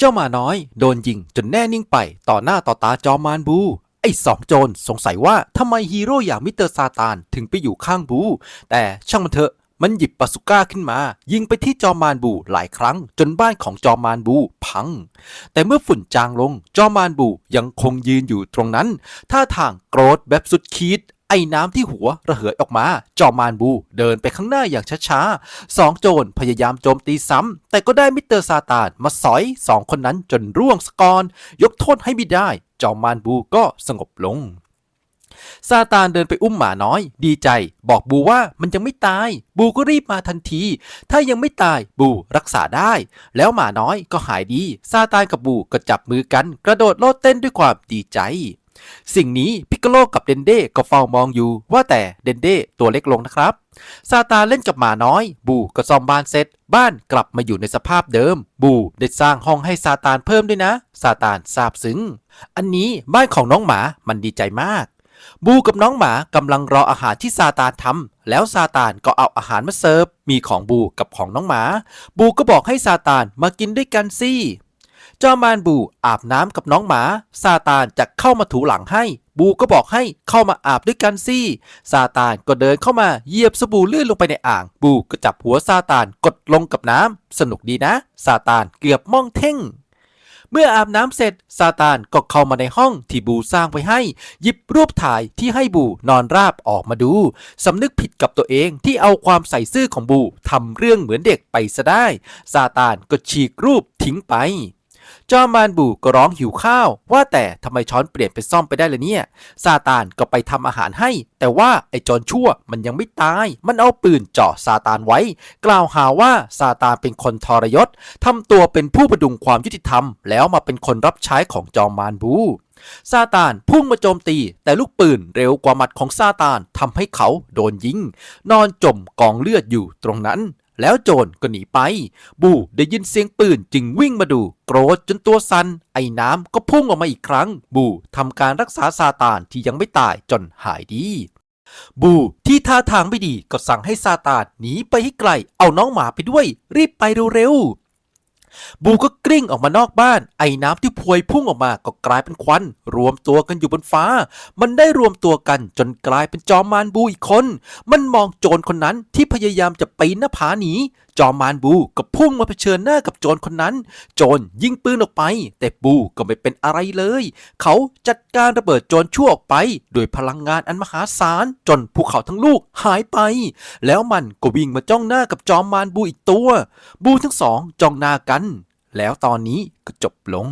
เจ้าหมาน้อยโดนยิงจนแน่นิ่งไปต่อหน้าต่อตาจอมมานบู ไอ้สองโจรสงสัยว่าทำไมฮีโร่อย่างมิสเตอร์ซาตานถึงไปอยู่ข้างบู แต่ช่างมันเถอะมันหยิบปาสุก้าขึ้นมา ยิงไปที่จอมมานบูหลายครั้ง จนบ้านของจอมมานบูพัง แต่เมื่อฝุ่นจางลง จอมมานบูยังคงยืนอยู่ตรงนั้นท่าทางโกรธแบบสุดขีด ไอ้น้ำที่หัวระเหยออกมา จอมมานบูเดินไปข้างหน้าอย่างช้าๆสองโจรพยายามโจมตีซ้ำ แต่ก็ได้มิสเตอร์ซาตานมาสอยสองคนนั้นจนร่วงสกอนยกโทษให้ไม่ได้ จอมานบูก็สงบลงซาตานเดินไปอุ้มหมาน้อย ดีใจ บอกบูว่ามันยังไม่ตาย บูก็รีบมาทันที ถ้ายังไม่ตายบูรักษาได้ แล้วหมาน้อยก็หายดี ซาตานกับบูก็จับมือกัน กระโดดโลดเต้นด้วยความดีใจ สิ่งนี้พิกโกโลกับเดนเด้ก็เฝ้ามองอยู่ ว่าแต่เดนเด้ตัวเล็กลงนะครับ ซาตานเล่นกับหมาน้อย บูก็ซ่อมบ้านเสร็จ บ้านกลับมาอยู่ในสภาพเดิม บูได้สร้างห้องให้ซาตานเพิ่มด้วยนะ ซาตานซาบซึ้ง อันนี้บ้านของน้องหมามันดีใจมาก บูกับน้องหมากำลังรออาหารที่ซาตานทำแล้วซาตานก็เอาอาหารมาเสิร์ฟ มีของบูกับของน้องหมา บูก็บอกให้ซาตานมากินด้วยกันสิ จอมมานบูอาบน้ำกับน้องหมาซาตานจะเข้ามาถูหลังให้ บูก็บอกให้เข้ามาอาบด้วยกันสิซาตานก็เดินเข้ามาเหยียบสบู่ลื่นลงไปในอ่าง บูก็จับหัวซาตานกดลงกับน้ำสนุกดีนะซาตานเกือบม่องเท่งเมื่ออาบน้ำเสร็จซาตานก็เข้ามาในห้องที่บูสร้างไว้ให้ หยิบรูปถ่ายที่ให้บูนอนราบออกมาดู สำนึกผิดกับตัวเองที่เอาความใส่ซื่อของบูทำเรื่องเหมือนเด็กไปซะได้ซาตานก็ฉีกรูปทิ้งไป จอมานบูก็ร้องหิวข้าว ว่าแต่ทำไมช้อนเปลี่ยนเป็นซ่อมไปได้ละเนี่ย ซาตานก็ไปทำอาหารให้ แต่ว่าไอ้โจรชั่วมันยังไม่ตาย มันเอาปืนเจาะซาตานไว้ กล่าวหาว่าซาตานเป็นคนทรยศทำตัวเป็นผู้ประดุงความยุติธรรม แล้วมาเป็นคนรับใช้ของจอมมานบูซาตานพุ่งมาโจมตี แต่ลูกปืนเร็วกว่าหมัดของซาตานทำให้เขาโดนยิง นอนจมกองเลือดอยู่ตรงนั้น แล้วโจรก็หนีไป บูได้ยินเสียงปืนจึงวิ่งมาดู โกรธจนตัวสัน่นไอ้น้ำก็พุ่งออกมาอีกครั้ง บูทำการรักษาซาตานที่ยังไม่ตายจนหายดี บูที่ท่าทางไม่ดีก็สั่งให้ซาตานหนีไปให้ไกล เอาน้องหมาไปด้วย รีบไปเร็วๆ บูก็กลิ้งออกมานอกบ้าน ไอ้น้ำที่พวยพุ่งออกมาก็กลายเป็นควัน รวมตัวกันอยู่บนฟ้า มันได้รวมตัวกันจนกลายเป็นจอมมารบูอีกคน มันมองโจรคนนั้นที่พยายามจะปีนหน้าผาหนีจอมมารบูก็พุ่งมาเผชิญหน้ากับโจรคนนั้น โจรยิงปืนออกไป แต่บูก็ไม่เป็นอะไรเลย เขาจัดการระเบิดโจรชั่วออกไปโดยพลังงานอันมหาศาล จนภูเขาทั้งลูกหายไป แล้วมันก็วิ่งมาจ้องหน้ากับจอมมารบูอีกตัว บูทั้งสองจ้องหน้ากัน แล้วตอนนี้ก็จบลง